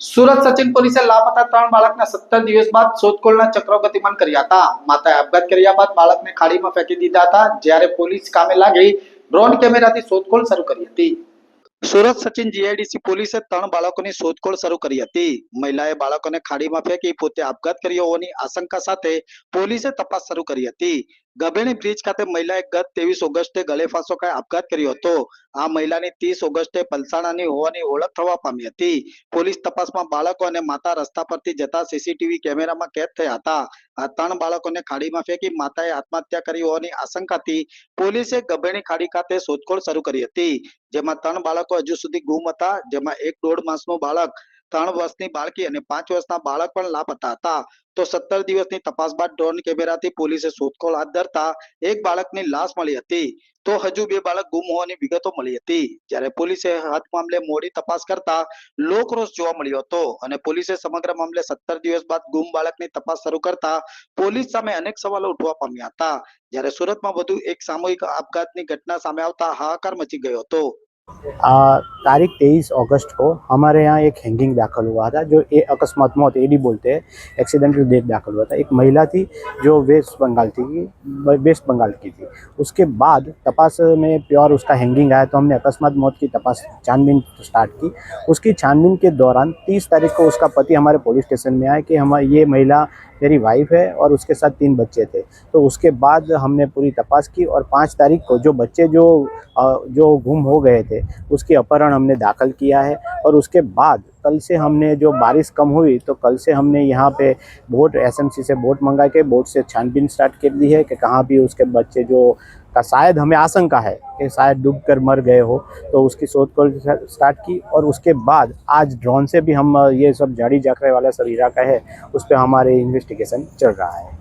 સુરત સચિન પોલીસે લાપતા ત્રણ બાળકના સત્તર દિવસ બાદ શોધખોળના ચક્રો ગતિમાન કર્યા હતા. માતાએ આપઘાત કર્યા બાદ બાળકને ખાડીમાં ફેંકી દીધા હતા, જ્યારે પોલીસ કામે લાગી ડ્રોન કેમેરાથી શોધખોળ શરૂ કરી હતી. સુરત સચિન જીઆઈડીસી પોલીસે ત્રણ બાળકોની શોધખોળ શરૂ કરી હતી. મહિલાએ બાળકોને ખાડીમાં ફેંકી પોતે આપઘાત કર્યો હોવાની આશંકા સાથે પોલીસે તપાસ શરૂ કરી હતી. ગભેણી બ્રિજ ખાતે મહિલાએ ગત ત્રેવીસ ઓગસ્ટે ગળે ફાંસો ખાઈ આપઘાત કર્યો હતો. આ મહિલાની ત્રીસ ઓગસ્ટે પલસાણાની હોવાની ઓળખ થવા પામી હતી. પોલીસ તપાસમાં બાળકો અને માતા રસ્તા પરથી જતા સીસીટીવી કેમેરામાં કેદ થયા હતા. આ ત્રણ બાળકોને ખાડીમાં ફેંકી માતાએ આત્મહત્યા કરી હોવાની આશંકાથી પોલીસે ગભેણી ખાડી ખાતે શોધખોળ શરૂ કરી હતી. જેમાં ત્રણ બાળકો હજુ સુધી ગુમ હતા. જેમાં એક દોઢ માસનું બાળક ત્રણ વર્ષની બાળકી અને પાંચ વર્ષના બાળક પણ લાપતા હતા. તો સત્તર દિવસની તપાસ બાદ ડ્રોન કેમેરાથી પોલીસે શોધખોળ હાથ ધરતા એક બાળકની લાશ મળી હતી. તો હજુ બે બાળક ગુમ હોવાની વિગતો મળી હતી. જ્યારે પોલીસે હાથ મામલે મોડી તપાસ કરતા લોકરોષ જોવા મળ્યો હતો અને પોલીસે સમગ્ર મામલે સત્તર દિવસ બાદ ગુમ બાળકની તપાસ શરૂ કરતા પોલીસ સામે અનેક સવાલો ઉઠવા પામ્યા હતા. જ્યારે સુરતમાં વધુ એક સામૂહિક આપઘાતની ઘટના સામે આવતા હાહાકાર મચી ગયો હતો. तारीख तेईस अगस्त को हमारे यहाँ एक हैंगिंग दाखिल हुआ था, जो ए, अकस्मात मौत एडी बोलते हैं एक्सीडेंटल डेथ दाखिल हुआ था। एक महिला थी जो वेस्ट बंगाल थी, वेस्ट बंगाल की थी। उसके बाद तपास में प्योर उसका हैंगिंग आया तो हमने अकस्मात मौत की तपास छानबीन स्टार्ट की। उसकी छानबीन के दौरान तीस तारीख को उसका पति हमारे पुलिस स्टेशन में आया कि हम, ये महिला मेरी वाइफ है और उसके साथ तीन बच्चे थे। तो उसके बाद हमने पूरी तपास की और पाँच तारीख को जो बच्चे जो जो गुम हो गए थे, उसके अपहरण हमने दाखिल किया है और उसके बाद कल से हमने जो बारिश कम हुई तो कल से हमने यहाँ पे बोट एसएमसी से बोट मंगा के, बोट से छानबीन स्टार्ट कर दी है कि कहाँ भी उसके बच्चे जो का शायद हमें आशंका है कि शायद डूब कर मर गए हो। तो उसकी शोध को स्टार्ट की और उसके बाद आज ड्रोन से भी हम ये सब झाड़ी जाखरे वाला सब इलाका है, उस पर हमारे इन्वेस्टिगेशन चल रहा है।